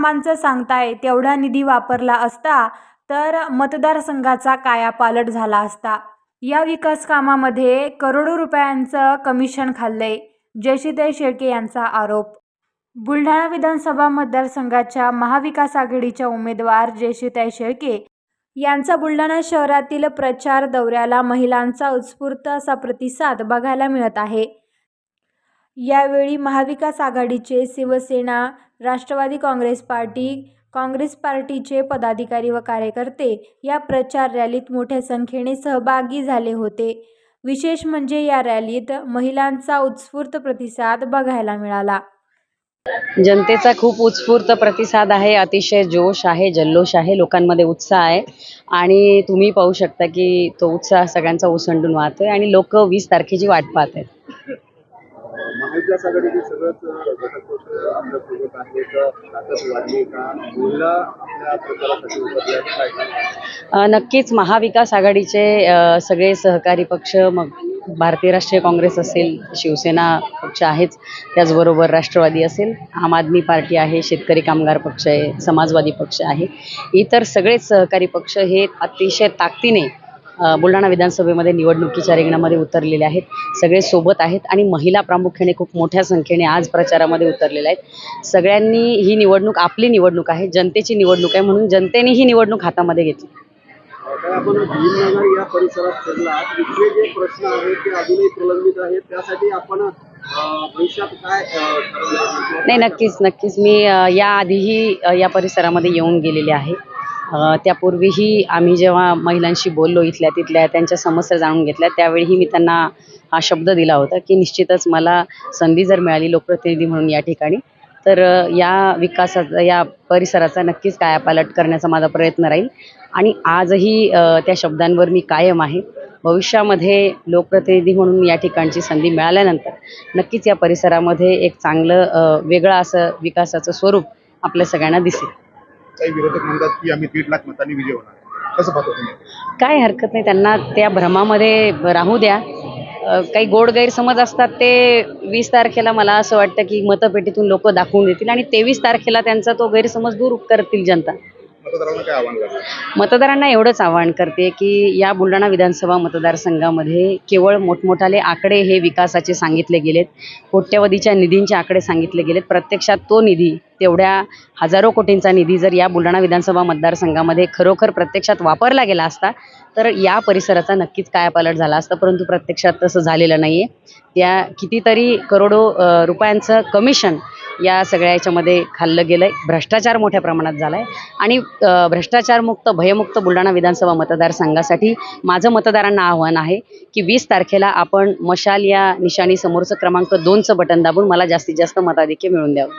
कामांचं सांगताय तेवढा निधी वापरला असता तर मतदारसंघाचा कायापालट झाला असता. या विकास कामामध्ये करोडो रुपयांचं कमिशन खाल्लंय जयशिदय शेळके यांचा आरोप. बुलढाणा विधानसभा मतदारसंघाच्या महाविकास आघाडीच्या उमेदवार जयश्रीताई शेळके यांचा बुलढाणा शहरातील प्रचार दौऱ्याला महिलांचा उत्स्फूर्त असा प्रतिसाद बघायला मिळत आहे. यावेळी महाविकास आघाडीचे शिवसेना राष्ट्रवादी काँग्रेस पार्टी काँग्रेस पार्टीचे पदाधिकारी व कार्यकर्ते या प्रचार रॅलीत मोठ्या संख्येने सहभागी झाले होते. विशेष म्हणजे या रॅलीत महिलांचा उत्स्फूर्त प्रतिसाद बघायला मिळाला. जनतेचा खूप उत्स्फूर्त प्रतिसाद आहे अतिशय जोश आहे जल्लोष आहे लोकांमध्ये उत्साह आहे. आणि तुम्ही पाहू शकता की तो उत्साह सगळ्यांचा ओसंडून वाहतोय आणि लोक वीस तारखेची वाट पाहत आहेत. महाविकास आघाडीचे सगळंच घटक पक्ष आपल्यासोबत आहेत. ताकद वाढली का? महिला आपल्या प्रचारासाठी काय? नक्कीच महाविकास आघाडीचे सगळे सहकारी पक्ष मग भारतीय राष्ट्रीय काँग्रेस असेल शिवसेना पक्ष आहेच त्याचबरोबर राष्ट्रवादी असेल आम आदमी पार्टी आहे शेतकरी कामगार पक्ष आहे समाजवादी पक्ष आहे. इतर सगळेच सहकारी पक्ष हे अतिशय ताकदीने बुलढाणा विधानसभेमध्ये निवडणुकीच्या रिंगणामध्ये उतरलेले आहेत. सगळे सोबत आहेत आणि महिला प्रामुख्याने खूप मोठ्या संख्येने आज प्रचारामध्ये उतरलेल्या आहेत. सगळ्यांनी ही निवडणूक आपली निवडणूक आहे. जनतेची निवडणूक आहे म्हणून जनतेने ही निवडणूक हातामध्ये घेतली. काय आपण भीमनगर या परिसरात फिरला तिथले जे प्रश्न आहेत ते अजूनही प्रलंबित आहेत. त्यासाठी आपण अं, भविष्यात काय अं, ठरवलं नाही नक्कीच नक्कीच. मी याआधीही या परिसरामध्ये येऊन गेलेले आहे. त्यापूर्वीही आम्ही जेव्हा महिलांशी बोललो इथल्या तिथल्या त्यांच्या समस्या जाणून घेतल्या त्यावेळीही मी त्यांना हा शब्द दिला होता की निश्चितच मला संधी जर मिळाली लोकप्रतिनिधी म्हणून या ठिकाणी तर या विकासाचा या परिसराचा नक्कीच कायापालट करण्याचा माझा प्रयत्न राहील. आणि आजही त्या शब्दांवर मी कायम आहे. भविष्यामध्ये लोकप्रतिनिधी म्हणून या ठिकाणची संधी मिळाल्यानंतर नक्कीच या परिसरामध्ये एक चांगलं वेगळं असं विकासाचं स्वरूप आपल्या सगळ्यांना दिसेल. काही विरोधक म्हणतात की आम्ही दीड लाख मतांनी विजय होणार. कसं पाहतो तुम्ही? काय हरकत नाही त्यांना त्या भ्रमामध्ये राहू द्या. काही गोड गैरसमज असतात ते वीस तारखेला मला असं वाटतं की मतपेटीतून लोक दाखवून देतील आणि तेवीस तारखेला त्यांचा तो गैरसमज दूर करतील जनता. मतदारांना काय आव्हान करणार? मतदारांना एवढंच आवाहन करते की या बुलढाणा विधानसभा मतदारसंघामध्ये केवळ मोठमोठाले आकडे हे विकासाचे सांगितले गेलेत. कोट्यवधीच्या निधींचे आकडे सांगितले गेलेत. प्रत्यक्षात तो निधी तेवढ्या हजारो कोटींचा निधी जर या बुलढाणा विधानसभा मतदारसंघामध्ये खरोखर प्रत्यक्षात वापरला गेला असता तर या परिसराचा नक्कीच कायापालट झाला असता. परंतु प्रत्यक्षात तसं झालेलं नाही आहे त्या कितीतरी करोडो रुपयांचं कमिशन या सगळ्या याच्यामध्ये खाल्लं गेलं आहे भ्रष्टाचार मोठ्या प्रमाणात झाला आहे आणि भ्रष्टाचारमुक्त भयमुक्त बुलढाणा विधानसभा मतदारसंघासाठी माझं मतदारांना आव्हान आहे की वीस तारखेला आपण मशाल या निशाणी समोरचं क्रमांक दोनचं बटन दाबून मला जास्तीत जास्त मताधिक्य मिळून द्यावं.